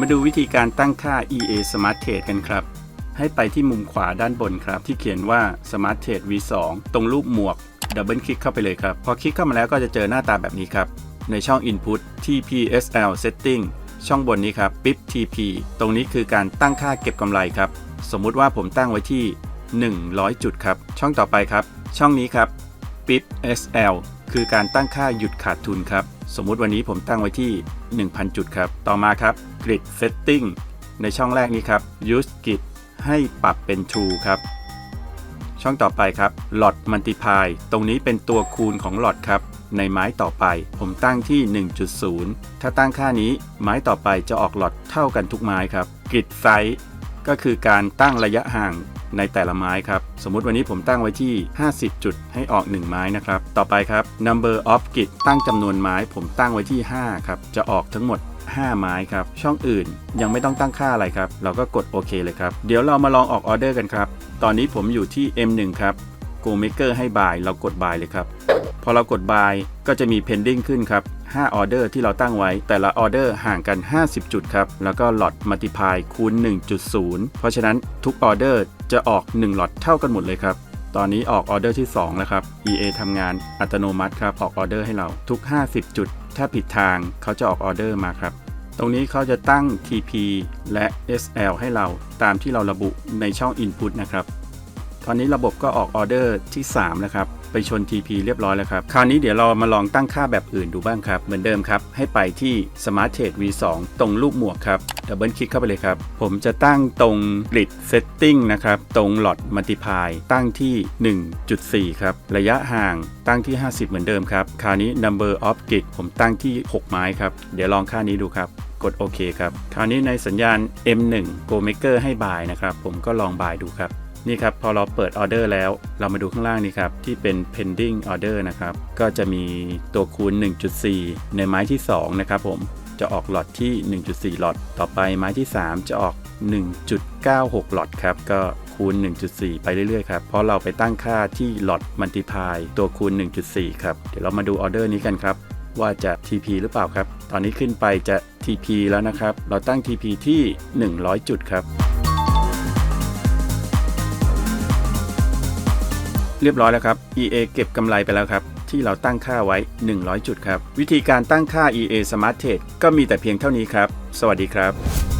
มาดูวิธีการตั้งค่า EA Smart Trade กันครับ ให้ไปที่มุมขวาด้านบนครับ ที่เขียนว่า Smart Trade V2 ตรงรูปหมวกดับเบิลคลิกเข้าไปเลยครับ พอคลิกเข้ามาแล้วก็จะเจอหน้าตาแบบนี้ครับ ในช่อง Input TPSL Setting ช่องบนนี้ครับ PIP TP ตรงนี้คือการตั้งค่าเก็บกำไรครับ สมมุติว่าผมตั้งไว้ที่ 100 จุดครับ ช่องต่อไปครับ ช่องนี้ครับ PIP SL คือการตั้งค่าหยุดขาดทุนครับ สมมุติวันนี้ผมตั้งไว้ที่ 1,000 จุดครับ ต่อมาครับ Grid Setting ในช่องแรกนี้ครับ Use Grid ให้ปรับเป็น True ครับ ช่องต่อไปครับ Lot Multiply ตรงนี้เป็นตัวคูณของหลอดครับ ในไม้ต่อไป ผมตั้งที่ 1.0 ถ้าตั้งค่านี้ไม้ต่อไปจะออกหลอดเท่ากันทุกไม้ครับ Grid Size ก็คือการตั้งระยะห่าง ในแต่ละไม้ครับ สมมุติวันนี้ผมตั้งไว้ที่ 50 จุดให้ออก 1 ไม้นะครับ ต่อไปครับ number of grid ตั้งจำนวนไม้ผมตั้งไว้ที่ 5 ครับ จะออกทั้งหมด 5 ไม้ครับ ช่องอื่นยังไม่ต้องตั้งค่าอะไรครับ เราก็กดโอเคเลยครับ เดี๋ยวเรามาลองออกออเดอร์กันครับ ตอนนี้ผมอยู่ที่ M1 ครับ Go Maker ให้ buy เรากด buy เลยครับ พอเรากด buy ก็จะมี pending ขึ้นครับ5ออเดอร์ที่เราตั้งไว้ แต่ละออเดอร์ห่างกัน 50 จุดครับ แล้วก็ lot multiply คูณ 1.0 เพราะฉะนั้นทุกออเดอร์จะออก 1 lot เท่ากันหมดเลยครับตอนนี้ออกออเดอร์ที่ 2 แล้วครับ EA ทำงานอัตโนมัติครับออกออเดอร์ให้เราทุก 50 จุด ถ้าผิดทางเขาจะออกออเดอร์มาครับ ตรงนี้เขาจะตั้ง TP และ SL ให้เราตามที่เราระบุในช่อง Input นะครับ ตอนนี้ระบบก็ออกออเดอร์ที่3แล้วครับ ไปชน TP เรียบร้อยแล้วครับ คราวนี้เดี๋ยวเรามาลองตั้งค่าแบบอื่นดูบ้างครับ เหมือนเดิมครับ ให้ไปที่ Smart Trade V2 ตรงรูปหมวกครับดับเบิลคลิกเข้าไปเลยครับ ผมจะตั้งตรง Grid Setting นะครับ ตรง Lot Multiply ตั้งที่ 1.4 ครับ ระยะห่างตั้งที่ 50 เหมือนเดิมครับ คราวนี้ Number of Grid ผมตั้งที่ 6 ไม้ครับ เดี๋ยวลองค่านี้ดูครับกดโอเคครับ คราวนี้ในสัญญาณ M1 Go Maker ให้บายนะครับ ผมก็ลองบายดูครับ นี่ครับพอเราเปิดออเดอร์แล้ว เรามาดูข้างล่างนี้ครับ ที่เป็น pending order นะครับ ก็จะมีตัวคูณ 1.4 ในไม้ที่ 2 นะครับผมจะออกหลอดที่ 1.4 หลอด ต่อไปไม้ที่ 3 จะออก 1.96 หลอดครับ ก็คูณ 1.4 ไปเรื่อยๆ ครับ เพราะเราไปตั้งค่าที่หลอดมัลติพายตัวคูณ 1.4 ครับ เดี๋ยวเรามาดูออเดอร์นี้กันครับ ว่าจะ TP หรือเปล่าครับ ตอนนี้ขึ้นไปจะ TP แล้วนะครับ เราตั้ง TP ที่ 100 จุดครับ เรียบร้อยแล้วครับ EA เก็บกำไรไปแล้วครับ ที่เราตั้งค่าไว้ 100 จุดครับ วิธีการตั้งค่า EA Smart Trade ก็มีแต่เพียงเท่านี้ครับ สวัสดีครับ